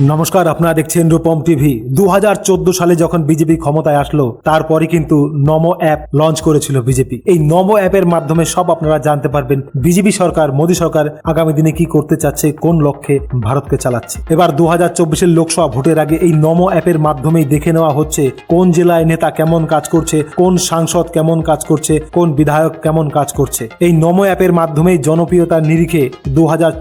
নমস্কার, আপনারা দেখছেন রূপম টিভি। দু হাজার চোদ্দ সালে যখন বিজেপি ক্ষমতায় আসলো তারপরে কিন্তু নমো অ্যাপ লঞ্চ করেছিল বিজেপি। এই নমো অ্যাপের মাধ্যমে সব আপনারা জানতে পারবেন বিজেপি সরকার, মোদী সরকার আগামী দিনে কি করতে চাচ্ছে, কোন লক্ষ্যে ভারতকে চালাচ্ছে। এবার দু হাজার লোকসভা ভোটের আগে এই নমো অ্যাপের মাধ্যমেই দেখে নেওয়া হচ্ছে, কোন জেলায় নেতা কেমন কাজ করছে, কোন সাংসদ কেমন কাজ করছে, কোন বিধায়ক কেমন কাজ করছে। এই নমো অ্যাপের মাধ্যমেই জনপ্রিয়তার নিরিখে দু হাজার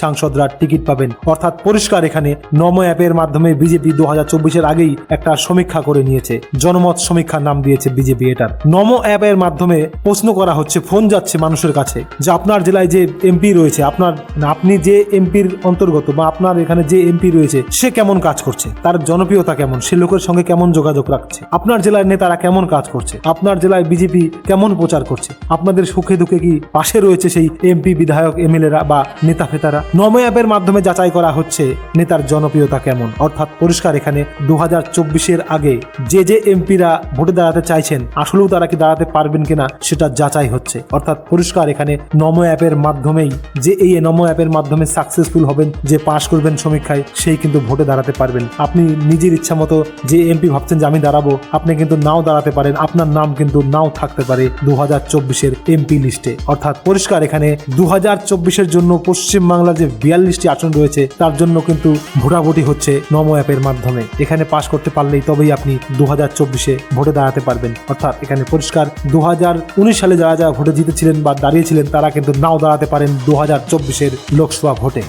সাংসদরা টিকিট পাবেন। অর্থাৎ পরিষ্কার এখানে নমো অ্যাপের মাধ্যমে বিজেপি দু হাজার আগেই একটা সমীক্ষা করে নিয়েছে। জনমত সমীক্ষার নাম দিয়েছে বিজেপি এটার নমো অ্যাপের মাধ্যমে প্রশ্ন করা হচ্ছে, ফোন যাচ্ছে মানুষের কাছে যে আপনার জেলায় যে এমপি রয়েছে, আপনার আপনি যে এমপির অন্তর্গত বা আপনার এখানে যে এমপি রয়েছে, সে কেমন কাজ করছে? তার জনপ্রিয়তা কেমন? সে লোকের সঙ্গে কেমন যোগাযোগ রাখছে? আপনার জেলার নেতারা কেমন কাজ করছে? আপনার জেলায় বিজেপি কেমন প্রচার করছে? আপনাদের সুখে দুঃখে কি পাশে রয়েছে সেই এমপি, বিধায়ক, এমএলএরা বা নেতা ফেতারা নমো অ্যাপের মাধ্যমে যাচাই করা হচ্ছে নেতার জনপ্রিয়তা কেমন? অর্থাৎ পরিষ্কার এখানে দু হাজার চব্বিশের আগে যে যে এমপিরা ভোটে দাঁড়াতে চাইছেন, আসলেও তারা কি দাঁড়াতে পারবেন কিনা সেটা যাচাই হচ্ছে। অর্থাৎ পরিষ্কার এখানে নমো অ্যাপের মাধ্যমেই যে এই নমো অ্যাপের মাধ্যমে সাকসেসফুল হবেন, যে পাশ করবেন সমীক্ষায়, সেই কিন্তু ভোটে দাঁড়াতে পারবেন। আপনি নিজের ইচ্ছা মতো যে এমপি ভাবছেন যে আমি দাঁড়াবো, আপনি কিন্তু নাও দাঁড়াতে পারেন। আপনার নাম কিন্তু নাও থাকতে পারে দু হাজার চব্বিশের এমপি লিস্টে। অর্থাৎ পরিষ্কার এখানে দু হাজার চব্বিশের জন্য পশ্চিমবাংলার যে বিয়াল্লিশটি আসন রয়েছে, তার জন্য কিন্তু ভোটাভুটি হচ্ছে নমো অ্যাপের মাধ্যমে। এখানে পাশ করতে পারলেই তবেই আপনি দু হাজার চব্বিশে ভোটে দাঁড়াতে পারবেন। অর্থাৎ এখানে পরিষ্কার দু হাজার উনিশ সালে যারা যারা ভোটে জিতেছিলেন বা দাঁড়িয়েছিলেন, তারা কিন্তু নাও দাঁড়াতে পারেন দু হাজার চব্বিশের লোকসভা ভোটে।